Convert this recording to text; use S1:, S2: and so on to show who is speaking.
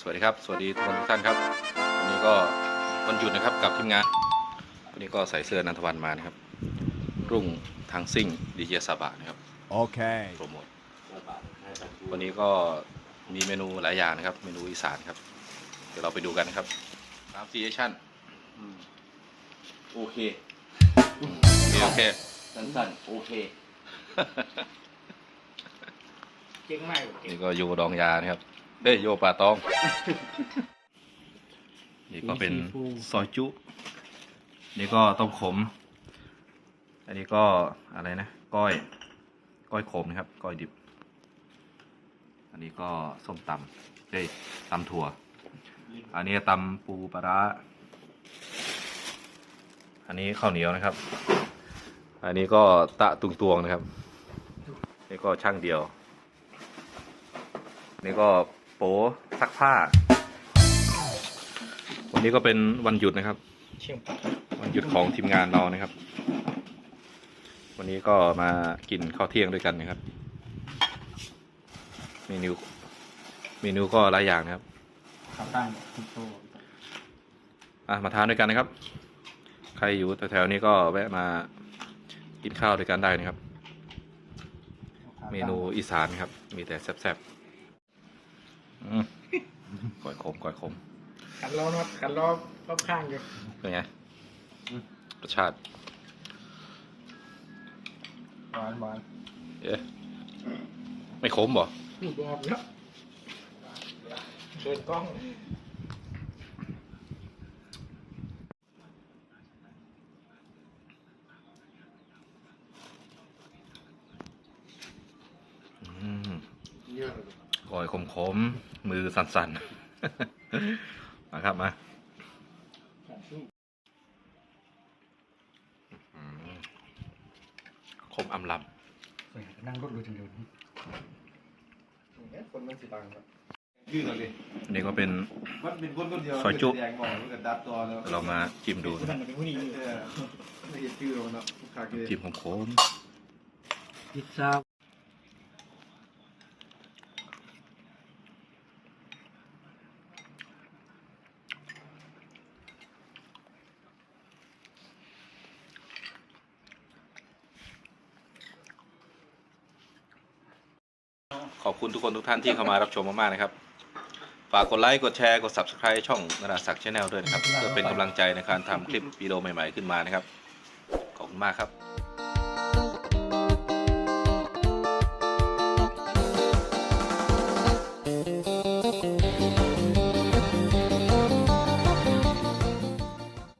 S1: สวัสดีครับ สวัสดีทุกคนทุกท่านครับ วันนี้ก็วันหยุดนะครับกับทีมงาน วันนี้ก็ใส่เสื้อนันทวันมานะครับ รุ่งทางซิ่งดีเจสาบะนะครับ
S2: Okay.
S1: โปรโมทวันนี้ก็มีเมนูหลายอย่างนะครับ เมนูอีสานครับ เดี๋ยวเราไปดูกันนะครับสามซีเอชั่น
S3: โอเค
S1: โอเค โอเค
S3: สั้นๆโอเค
S4: เก่งมากเก่ง
S1: นี่ก็โยดองยานะครับ เอ้ยโยปลาตอง นี่ก็เป็นซอยจุ นี่ก็ต้มขม อันนี้ก็อะไรนะ ก้อย ก้อยขมนะครับ ก้อยดิบ อันนี้ก็ส้มตำเอ้ยตำถั่ว อันนี้ตำปูปลาร้าอันนี้ข้าวเหนียวนะครับ อันนี้ก็ตะตุงตวงนะครับ นี่ก็ช่างเดียว นี่ก็ โป๊ซักผ้า วันนี้ก็เป็นวันหยุดนะครับ
S4: เชียง
S1: วันหยุดของทีมงานเรานะครับ วันนี้ก็มากินข้าวเที่ยงด้วยกันนะครับ เมนูเมนูก็หลายอย่างนะครับ
S4: ขับตั้งทุกโต
S1: อะมาทานด้วยกันนะครับ ใครอยู่แถวๆนี้ก็แวะมากินข้าวด้วยกันได้นะครับ เมนูอีสานครับ มีแต่แซ่บๆอืม ก่อยขมก่อยขม
S4: ขันล้อน็อตขันล้อรอบข้างอยู่
S1: เป็นไงรสชาติ
S4: หวานหวาน
S1: เอ๊ะไม่ขมบ่
S4: ดูบอบแล้วเดินกล้อง
S1: อืม ก่อยขมขมๆ มือสั่นๆ มาครับมาอืมขมอำล
S4: นั่งรถดูถึงเดิน
S3: คนมันสิบังครับยืดหน่อยดิำ
S1: อันนี้ก็เป็น
S3: มันเป็นคนคนเดียว
S1: ซอยจุ
S3: แดงบอกมันก็ดับตัวแล้ว
S1: เรามาจิ้มดู
S4: นั่งเป็นผู้นี้
S3: เออไม่เห็นชื่อมันเนาะขาเกย
S1: จิ้มขมขม
S4: พิซซ่า
S1: ขอบคุณทุกคนทุกท่านที่เข้ามารับชมมากๆนะครับ ฝากกดไลค์กดแชร์กด subscribe ช่องนราศักดิ์ชาแนลด้วยนะครับเพื่อเป็นกำลังใจในการทำคลิปวิดีโอใหม่ ๆขึ้นมานะครับ ขอบคุณมากครับ